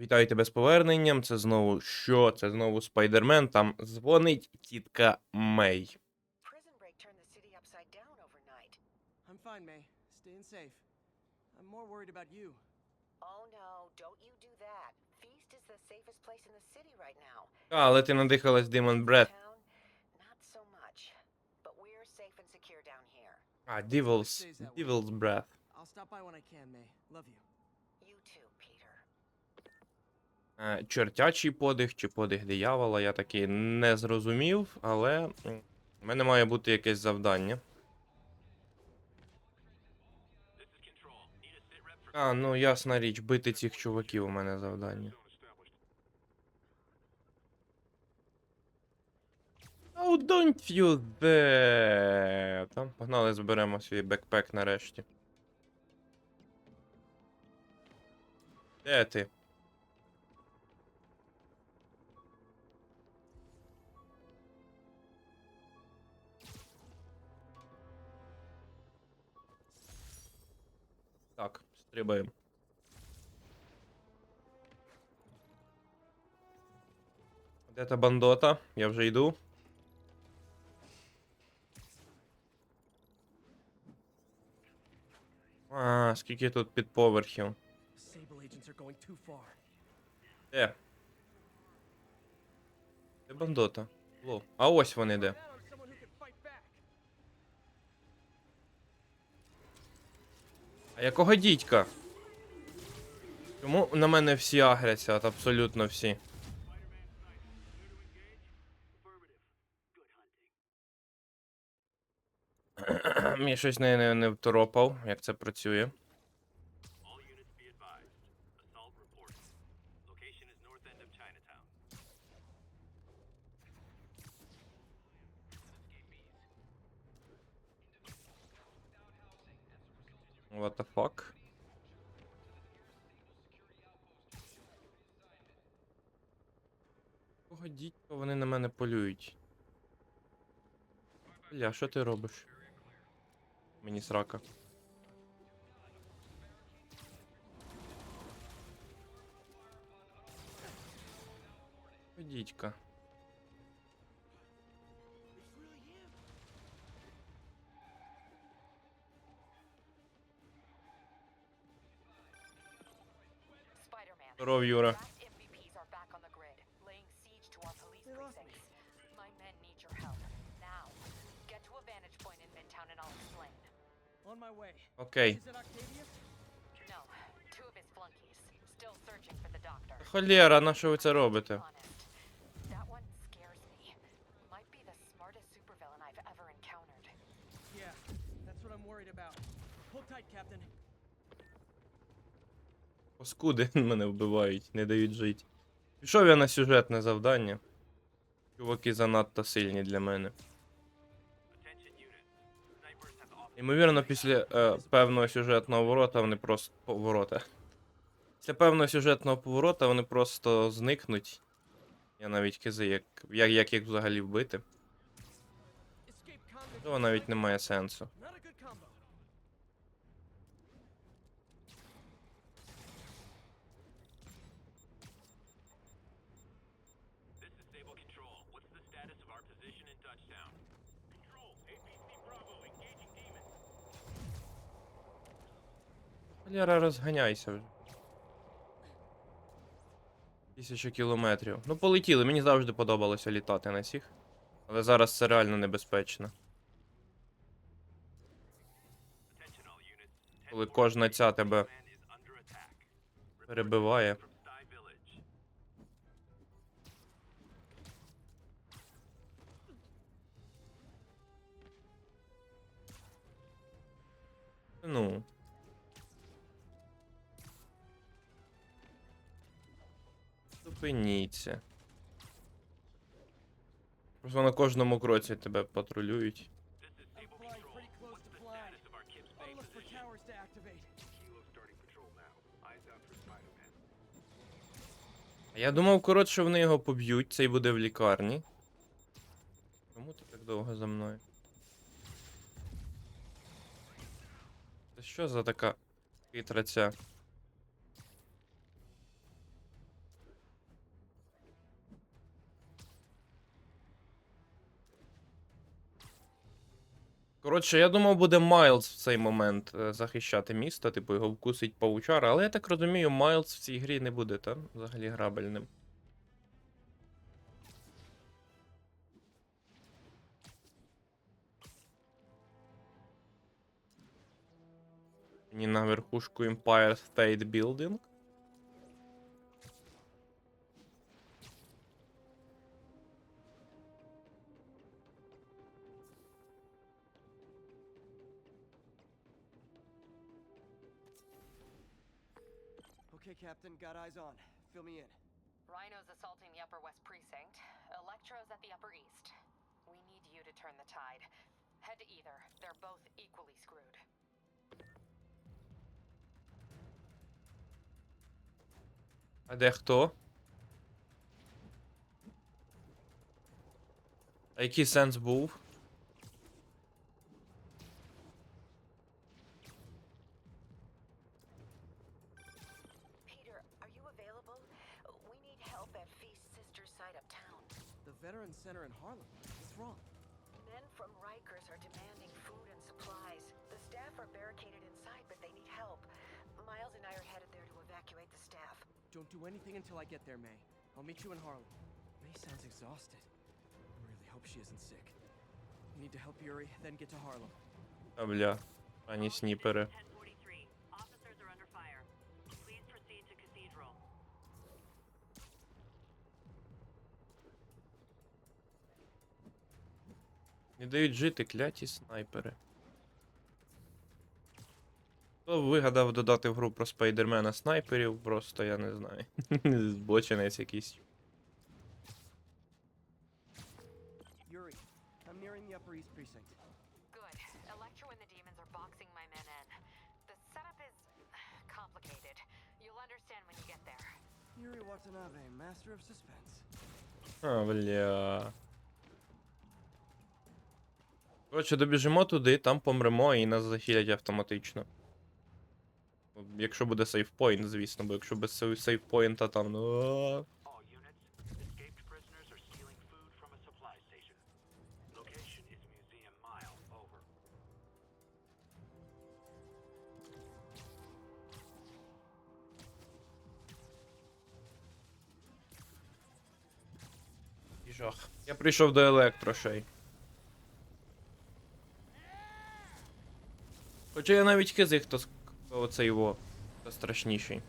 Вітаю тебе з поверненням. Це знову що? Це знову Спайдермен. Там дзвонить тітка Мей. Oh. А, але ти надихалась down here. А, Devil's, Devil's Breath. I'll stop by when I can, May. Love. You Е, Чортячий подих чи подих диявола, я таки не зрозумів, але в мене має бути якесь завдання. А, ну ясна річ, бити цих чуваків у мене завдання. Oh, don't you dare! Там погнали, зберемо свій бекпек нарешті. Де ти? стрибаємо. Де та бандота? Я вже йду. А, скільки тут підповерхів. Sable agents are going too far. Де? Де бандота? Ло. А ось вони де. А якого дідька? Чому на мене всі агряться, абсолютно всі? Мені щось не, не, не второпав, як це працює. What the fuck? Кого дідька вони на мене полюють? Бля, що ти робиш? Мені срака. О, me. Might be the smartest supervillain I've ever encountered. Yeah, that's what I'm worried about. Hold tight, Captain. Оскуди мене вбивають, не дають жити. Пішов я на сюжетне завдання. Чуваки занадто сильні для мене. Ймовірно, після е, певного сюжетного ворота вони просто. Поворота. Після певного сюжетного поворота вони просто зникнуть. Я навіть кизи, як, як, як їх взагалі вбити. Цього навіть немає сенсу. Валера, розганяйся вже. Тисяча кілометрів. Ну, полетіли. Мені завжди подобалося літати на цих. Але зараз це реально небезпечно. Коли кожна ця тебе перебиває. Ну. Patrol now. Eyes out for Spider-Man. А я думав, коротше, вони його поб'ють, цей буде в лікарні. Чому ти так довго за мною? Це що за така хитра ця? Коротше, я думав, буде Майлз в цей момент е, захищати місто, типу його вкусить павучара, але я так розумію, Майлз в цій грі не буде, та? Взагалі грабельним. Мені на верхушку Empire State Building. Captain, got eyes on. Fill me in. Rhino's assaulting the Upper West Precinct. Electro's at the Upper East. We need you to turn the tide. Head to either. They're both equally screwed. עד איך το. evacuate the staff. Don't do anything until I get there, May. I'll meet you in Harlem. May sounds exhausted. I really hope she isn't sick. We need to help Yuri, then get to Harlem. А бля, пані сніпери. 1043. Officers are under fire. Please proceed to Cathedral. Не дають жити кляті снайпери. Хто вигадав додати в гру про спайдермена снайперів, просто я не знаю. Збочинець якийсь. Yuri, I'm nearing the Upper East Precinct. Good. Electro and the demons are boxing my men in. The setup is complicated. You'll understand when you get there. Yuri Watanabe, master of suspense. А, бля. Коротше, добіжимо туди, там помремо і нас захилять автоматично. Якщо буде сейфпоінт, звісно, бо якщо без сей- сейфпоінта там, ну. жах. Я прийшов до електрошей. Хоча я навіть хизи, хто, с- хто оцей його, хто страшніший.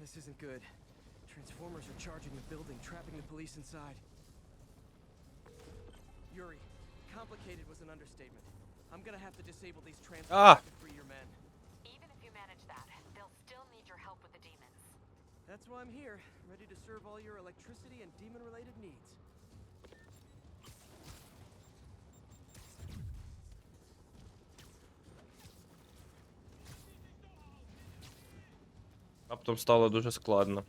This isn't good. Transformers are charging the building, trapping the police inside. Yuri, complicated was an understatement. I'm gonna have to disable these transformers Ah! to free your men. That's why I'm here, ready to serve all your electricity and demon-related needs. Раптом стало дуже складно.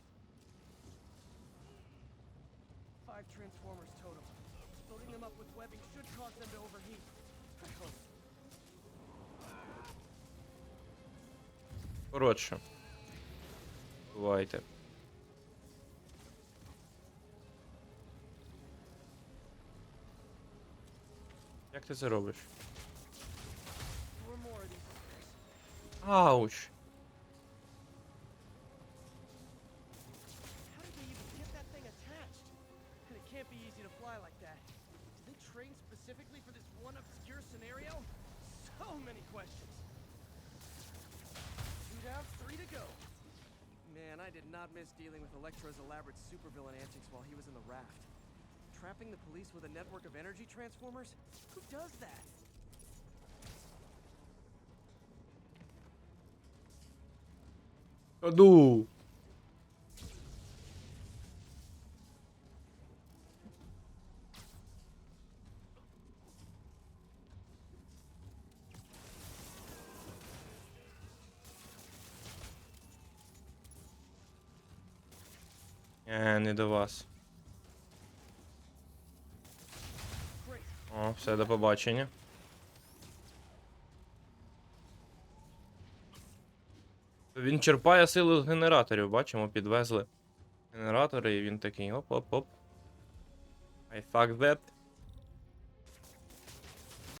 Five transformers total. Loading them up with webbing should cause them to overheat. I hope. Коротше. Бувайте. Two down, three to go. Man, I did not miss dealing with Electro's elaborate supervillain antics while he was in the raft Trapping the police with a network of energy transformers? Who does that? Ходу. Е, не до вас. Все, до побачення. Він черпає силу з генераторів, бачимо, підвезли генератори, і він такий оп-оп-оп. I fuck that.